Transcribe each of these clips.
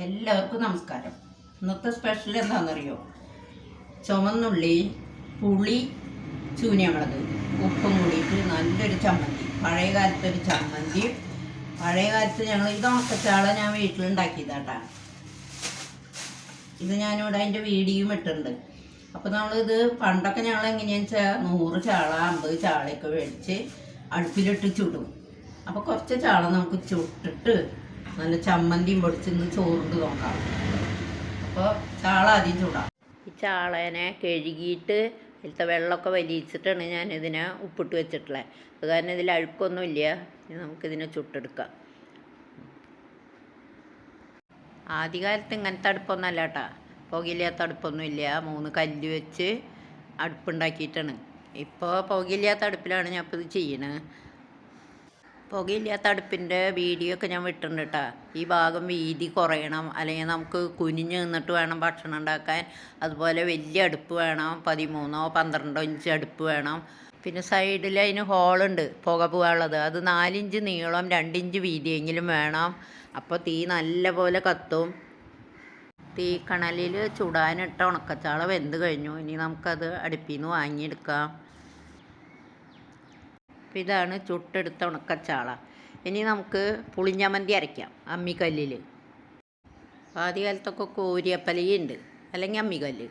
എല്ലാവർക്കും നമസ്കാരം. ഇന്നത്തെ സ്പെഷ്യൽ എന്താണെന്നറിയോ? ചുമന്നുള്ളി പുളി ചൂനിയമുളക് ഉപ്പും കൂടിയിട്ട് നല്ലൊരു ചമ്മന്തി. പഴയ കാലത്തെ ഒരു ചമ്മന്തി. പഴയ കാലത്ത് ഞങ്ങൾ ഇത് ഉണക്കച്ചാള ഞാൻ വീട്ടിലുണ്ടാക്കിയതാട്ടാ. ഇത് ഞാനിവിടെ അതിന്റെ വീഡിയോയും ഇട്ടിട്ടുണ്ട്. അപ്പോൾ നമ്മളിത് പണ്ടൊക്കെ ഞങ്ങൾ എങ്ങനെയാണെന്ന് വെച്ചാൽ നൂറ് ചാള അമ്പത് ചാളയൊക്കെ മേടിച്ച് അടുപ്പിലിട്ട് ചുടും. അപ്പോൾ കുറച്ച് ചാള നമുക്ക് ചുട്ടിട്ട് നല്ല ചമ്മന്തിയും പൊടിച്ചിന്ന് ചോറുണ്ട് നോക്കാം. അപ്പോൾ ചാള ആദ്യം ചൂടാം. ഈ ചാളേനെ കഴുകിയിട്ട് ഇതിലത്തെ വെള്ളമൊക്കെ വലിയിച്ചിട്ടാണ് ഞാൻ ഇതിനെ ഉപ്പിട്ട് വെച്ചിട്ടുള്ളത് അത് കാരണം ഇതിൽ അഴുക്കൊന്നുമില്ല നമുക്കിതിനെ ചുട്ടെടുക്കാം. ആദ്യകാലത്ത് ഇങ്ങനത്തെ അടുപ്പൊന്നല്ല കേട്ടാ. പുകയില്ലാത്ത അടുപ്പൊന്നുമില്ല മൂന്ന് കല്ല് വെച്ച് അടുപ്പുണ്ടാക്കിയിട്ടാണ്. ഇപ്പോൾ പുകയില്ലാത്ത അടുപ്പിലാണ് ഞാൻ ഇപ്പോൾ ഇത് ചെയ്യണത് പുകയില്ലാത്ത അടുപ്പിന്റെ വീഡിയോ ഒക്കെ ഞാൻ വിട്ടിട്ടുണ്ട് കേട്ടോ ഈ ഭാഗം വീതി കുറയണം. അല്ലെങ്കിൽ നമുക്ക് കുനിഞ്ഞ് നിന്നിട്ട് വേണം ഭക്ഷണം ഉണ്ടാക്കാൻ. അതുപോലെ വലിയ അടുപ്പ് വേണം. പതിമൂന്നോ പന്ത്രണ്ടോ ഇഞ്ച് അടുപ്പ് വേണം. പിന്നെ സൈഡിൽ അതിന് ഹോളുണ്ട് പുക പോകാനുള്ളത്. അത് നാലിഞ്ച് നീളം രണ്ടിഞ്ച് വീതിയെങ്കിലും വേണം. അപ്പോൾ തീ നല്ല പോലെ കത്തും. തീ കണലിൽ ചുടാനിട്ട ഉണക്കച്ചാള വെന്ത് കഴിഞ്ഞു. ഇനി നമുക്കത് അടുപ്പിൽ നിന്ന് വാങ്ങിയെടുക്കാം. അപ്പം ഇതാണ് ചുട്ടെടുത്ത ഉണക്കച്ചാള. ഇനി നമുക്ക് പുളിഞ്ഞമന്തി അരയ്ക്കാം അമ്മിക്കല്ലിൽ ആദ്യകാലത്തൊക്കെ കോരിയപ്പലയുണ്ട് അല്ലെങ്കിൽ അമ്മിക്കല്ല്.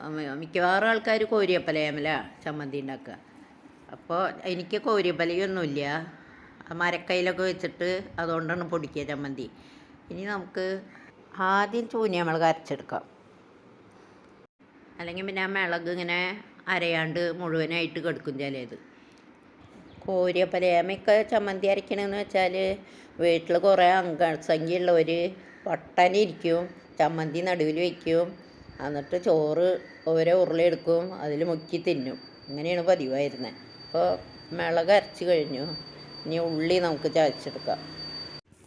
അമ്മ- മിക്കവാറും ആൾക്കാർ കോരിയപ്പലയാമല ചമ്മന്തി ഉണ്ടാക്കുക അപ്പോൾ എനിക്ക് കോരിയപ്പലയൊന്നുമില്ല ആ മരക്കൈയിലൊക്കെ വെച്ചിട്ട് അതുകൊണ്ടാണ് പൊടിക്കുക ചമ്മന്തി. ഇനി നമുക്ക് ആദ്യം ചൂനിയമുളക് അരച്ചെടുക്കാം. അല്ലെങ്കിൽ പിന്നെ ആ മിളക് ഇങ്ങനെ അരയാണ്ട് മുഴുവനായിട്ട് കെടുക്കും ചിലത്. കോരിയപ്പലയാമയൊക്കെ ചമ്മന്തി അരയ്ക്കണമെന്ന് വെച്ചാൽ വീട്ടിൽ കുറേ അംഗസംഖ്യ ഉള്ളവർ വട്ടനിരിക്കും ചമ്മന്തി നടുവിൽ വയ്ക്കും എന്നിട്ട് ചോറ് ഓരോ ഉരുളയെടുക്കും അതിൽ മുക്കി തിന്നും. അങ്ങനെയാണ് പതിവായിരുന്നത് അപ്പോൾ മിളക് അരച്ച് കഴിഞ്ഞു. ഇനി ഉള്ളി നമുക്ക് ചതച്ചെടുക്കാം.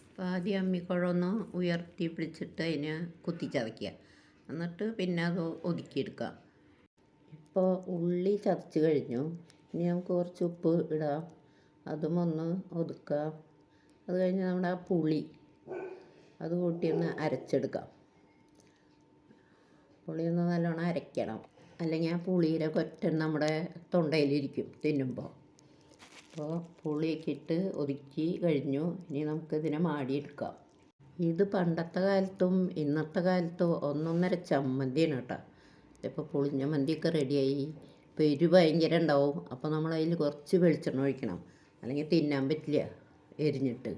അപ്പോൾ ആദ്യം അമ്മിക്കുഴമൊന്ന് ഉയർത്തി പിടിച്ചിട്ട് അതിനെ കുത്തി ചതയ്ക്കുക. എന്നിട്ട് പിന്നെ അത് ഒതുക്കിയെടുക്കാം ഇപ്പോൾ ഉള്ളി ചതച്ച് കഴിഞ്ഞു. ഇനി നമുക്ക് കുറച്ച് ഉപ്പ് ഇടാം അതും ഒന്ന് ഒതുക്കാം. അത് കഴിഞ്ഞ് നമ്മുടെ ആ പുളി അത് കൂട്ടി ഒന്ന് അരച്ചെടുക്കാം. പുളി ഒന്ന് നല്ലോണം അരയ്ക്കണം. അല്ലെങ്കിൽ ആ പുളിയുടെ കൊറ്റൻ നമ്മുടെ തൊണ്ടയിലിരിക്കും തിന്നുമ്പോൾ. അപ്പോൾ പുളിയൊക്കെ ഇട്ട് ഒതുക്കി കഴിഞ്ഞു. ഇനി നമുക്കിതിനെ മാടിയെടുക്കാം. ഇത് പണ്ടത്തെ കാലത്തും ഇന്നത്തെ കാലത്തും ഒന്നൊന്നര ചമ്മന്തിയാണ് കേട്ടോ. ഇപ്പോൾ പുളിഞ്ഞ മന്തിയൊക്കെ റെഡിയായി ഇപ്പോൾ എരിവ് ഭയങ്കര ഉണ്ടാവും അപ്പോൾ നമ്മൾ അതിൽ കുറച്ച് വെളിച്ചെണ്ണ ഒഴിക്കണം. അല്ലെങ്കിൽ തിന്നാൻ പറ്റില്ല എരിഞ്ഞിട്ട്.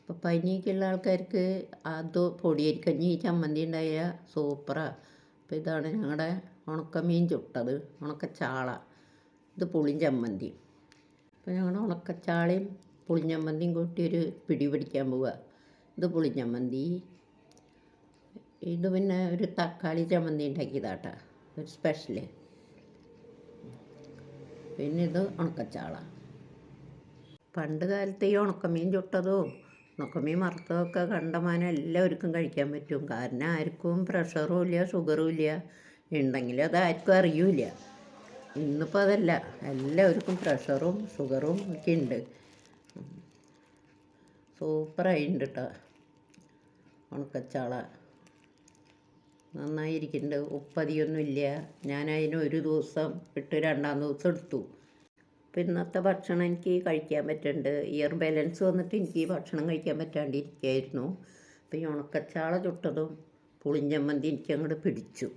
ഇപ്പോൾ പനിയൊക്കെ ഉള്ള ആൾക്കാർക്ക് അത് പൊടിയരിക്കഞ്ഞി ചമ്മന്തി ഉണ്ടായ സൂപ്പറാണ് അപ്പോൾ ഇതാണ് ഞങ്ങളുടെ ഉണക്കമീൻ ചുട്ടത്. ഉണക്കച്ചാള. ഇത് പുളിയും ചമ്മന്തി. അപ്പോൾ ഞങ്ങൾ ഉണക്കച്ചാളയും പുളിഞ്ചമ്മന്തിയും കൂട്ടി ഒരു പിടി പിടിക്കാൻ പോവുക ഇത് പുളിഞ്ചമ്മന്തി ഇത് പിന്നെ ഒരു തക്കാളി ചമ്മന്തി ഉണ്ടാക്കിയതാട്ടാ. ഒരു സ്പെഷ്യൽ. പിന്നെ ഇത് ഉണക്കച്ചാള. പണ്ട് കാലത്ത് ഈ ഉണക്കമീൻ ചുട്ടതും ഉണക്കമീൻ വറുത്തതും ഒക്കെ കണ്ടമാനം എല്ലാവർക്കും കഴിക്കാൻ പറ്റും. കാരണം ആർക്കും പ്രഷറും ഇല്ല ഷുഗറും ഇല്ല. ഉണ്ടെങ്കിൽ അത് ആർക്കും അറിയൂല ഇന്നിപ്പോൾ അതല്ല. എല്ലാവർക്കും പ്രഷറും ഷുഗറും ഒക്കെ ഉണ്ട്. സൂപ്പറായിട്ടുണ്ട് കേട്ടോ ഉണക്കച്ചാള. നന്നായിരിക്കുന്നുണ്ട് ഉപ്പതിയൊന്നുമില്ല. ഞാൻ അതിന് ഒരു ദിവസം ഇട്ട് രണ്ടാം ദിവസം എടുത്തു. അപ്പം ഇന്നത്തെ ഭക്ഷണം എനിക്ക് കഴിക്കാൻ പറ്റുന്നുണ്ട് ഇയർ ബാലൻസ് വന്നിട്ട് എനിക്ക് ഭക്ഷണം കഴിക്കാൻ പറ്റാണ്ടിരിക്കുകയായിരുന്നു അപ്പം ഈ ഉണക്കച്ചാള ചുട്ടതും പുളിഞ്ചമ്മന്തി എനിക്ക് അങ്ങോട്ട് പിടിച്ചു.